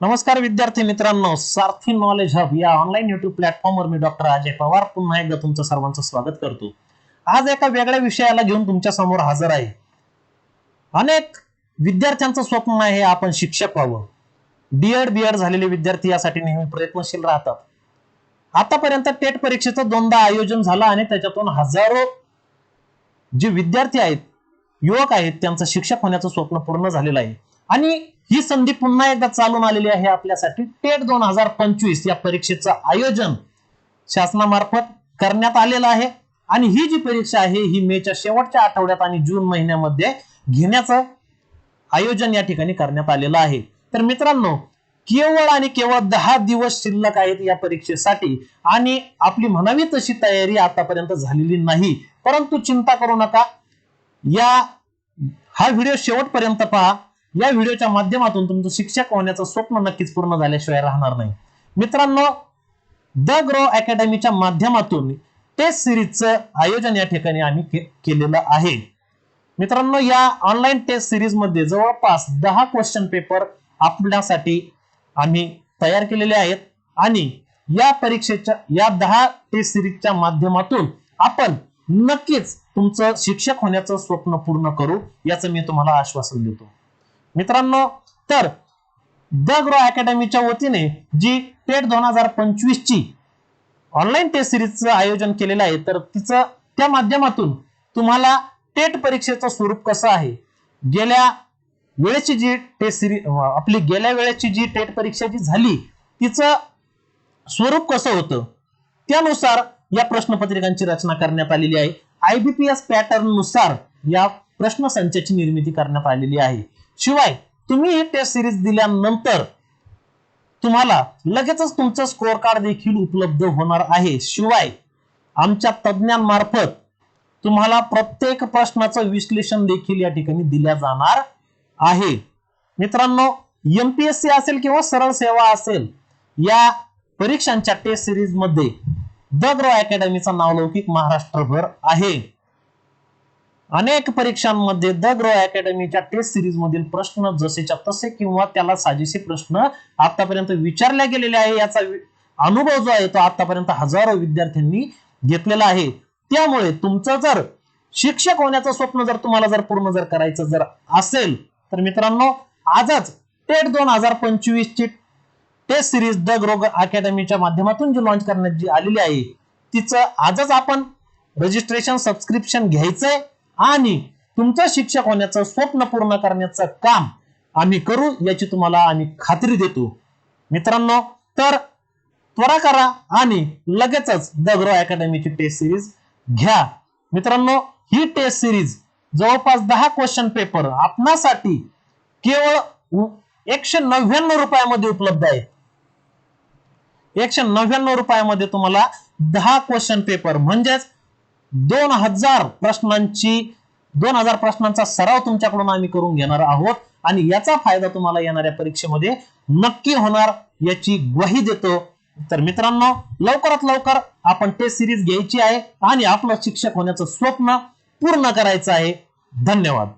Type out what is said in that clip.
नमस्कार विद्यार्थी मित्रांनो सारथी नॉलेज हब या ऑनलाईन युट्यूब प्लॅटफॉर्मवर मी डॉक्टर अजय पवार. पुन्हा एकदा तुमचं सर्वांचं स्वागत करतो. आज एका वेगळ्या विषयाला घेऊन तुमच्यासमोर हजर आहे. अनेक विद्यार्थ्यांचं स्वप्न आहे आपण शिक्षक व्हावं. डीएड बीएड झालेले विद्यार्थी यासाठी नेहमी प्रयत्नशील राहतात. आतापर्यंत टेट परीक्षेचं दोनदा आयोजन झालं आणि त्याच्यातून हजारो जे विद्यार्थी आहेत युवक आहेत त्यांचं शिक्षक होण्याचं स्वप्न पूर्ण झालेलं आहे. आणि ही संधी पुन्हा एकदा चालून आलेली आहे आपल्यासाठी. टेट दोन हजार पंचवीस या परीक्षेचं आयोजन शासनामार्फत करण्यात आलेलं आहे. आणि ही जी परीक्षा आहे ही मेच्या शेवटच्या आठवड्यात आणि जून महिन्यामध्ये घेण्याचं आयोजन या ठिकाणी करण्यात आलेलं आहे. तर मित्रांनो केवळ आणि केवळ दहा दिवस शिल्लक आहेत या परीक्षेसाठी आणि आपली म्हणावी तशी तयारी आतापर्यंत झालेली नाही. परंतु चिंता करू नका. या हा व्हिडिओ शेवटपर्यंत पहा. या व्हिडिओच्या माध्यमातून तुमचं शिक्षक होण्याचं स्वप्न नक्कीच पूर्ण झाल्याशिवाय राहणार नाही. मित्रांनो द ग्रो अकॅडमीच्या माध्यमातून टेस्ट सिरीजचं आयोजन या ठिकाणी आम्ही केलेलं आहे. मित्रांनो या ऑनलाईन टेस्ट सिरीजमध्ये जवळपास दहा क्वेश्चन पेपर आपल्यासाठी आम्ही तयार केलेले आहेत. आणि या परीक्षेच्या या दहा टेस्ट सिरीजच्या माध्यमातून आपण नक्कीच तुमचं शिक्षक होण्याचं स्वप्न पूर्ण करू याचं मी तुम्हाला आश्वासन देतो. मित्रांनो तर द ग्रो अकॅडमीच्या वतीने जी टेट दोन हजार पंचवीस ची ऑनलाईन टेस्ट सिरीजचं आयोजन केलेलं आहे तर तिचं त्या माध्यमातून तुम्हाला टेट परीक्षेचं स्वरूप कसं आहे? गेल्या वेळेची जी टेस्ट सिरीज आपली गेल्या वेळेची जी टेट परीक्षा जी झाली तिचं स्वरूप कसं होतं? त्यानुसार या प्रश्नपत्रिकांची रचना करण्यात आलेली आहे. आयबीपीएस पॅटर्ननुसार या प्रश्नसंचाची निर्मिती करण्यात आलेली आहे. शिवाय तुम्ही ही टेस्ट सिरीज दिल्यानंतर तुम्हाला लगेचच तुमचं स्कोअर कार्ड देखील उपलब्ध होणार आहे. शिवाय आमच्या तज्ज्ञांमार्फत तुम्हाला प्रत्येक प्रश्नाचं विश्लेषण देखील या ठिकाणी दिल्या जाणार आहे. मित्रांनो एमपीएससी असेल किंवा सरळ सेवा असेल या परीक्षांच्या टेस्ट सिरीजमध्ये द ग्रो अकॅडमीचा नावलौकिक महाराष्ट्रभर आहे. अनेक परीक्षांमध्ये द ग्रो अकॅडमीच्या टेस्ट सिरीज मधील प्रश्न जसेच्या तसे किंवा त्याला साजेसे प्रश्न आतापर्यंत विचारले गेलेले आहे. याचा अनुभव जो आहे तो आतापर्यंत हजारो विद्यार्थ्यांनी घेतलेला आहे. त्यामुळे तुमचं जर शिक्षक होण्याचं स्वप्न जर तुम्हाला जर पूर्ण जर करायचं जर असेल तर मित्रांनो आजच टेट दोन हजार पंचवीस ची टेस्ट सिरीज द ग्रो अकॅडमीच्या माध्यमातून जी लॉन्च करण्यात जी आलेली आहे तिचं आजच आपण रजिस्ट्रेशन सबस्क्रिप्शन घ्यायचंय. आणि तुमचं शिक्षक होण्याचं स्वप्न पूर्ण करण्याचं काम आम्ही करू याची तुम्हाला आम्ही खात्री देतो. मित्रांनो तर त्वरा करा आणि लगेचच द ग्रो अकॅडमीची टेस्ट सिरीज घ्या. मित्रांनो ही टेस्ट सिरीज जवळपास दहा क्वेश्चन पेपर आपणासाठी केवळ एकशे नव्याण्णव रुपयामध्ये उपलब्ध आहे एकशे नव्याण्णव रुपयामध्ये तुम्हाला दहा क्वेश्चन पेपर म्हणजेच दोन हजार प्रश्नांची दोन हजार प्रश्नांचा सराव तुमच्याकडून आम्ही करून घेणार आहोत आणि याचा फायदा तुम्हाला येणाऱ्या परीक्षेमध्ये नक्की होणार याची ग्वाही देतो. तर मित्रांनो लवकरात लवकर आपण टेस्ट सिरीज घ्यायची आहे आणि आपलं शिक्षक होण्याचं स्वप्न पूर्ण करायचं आहे. धन्यवाद.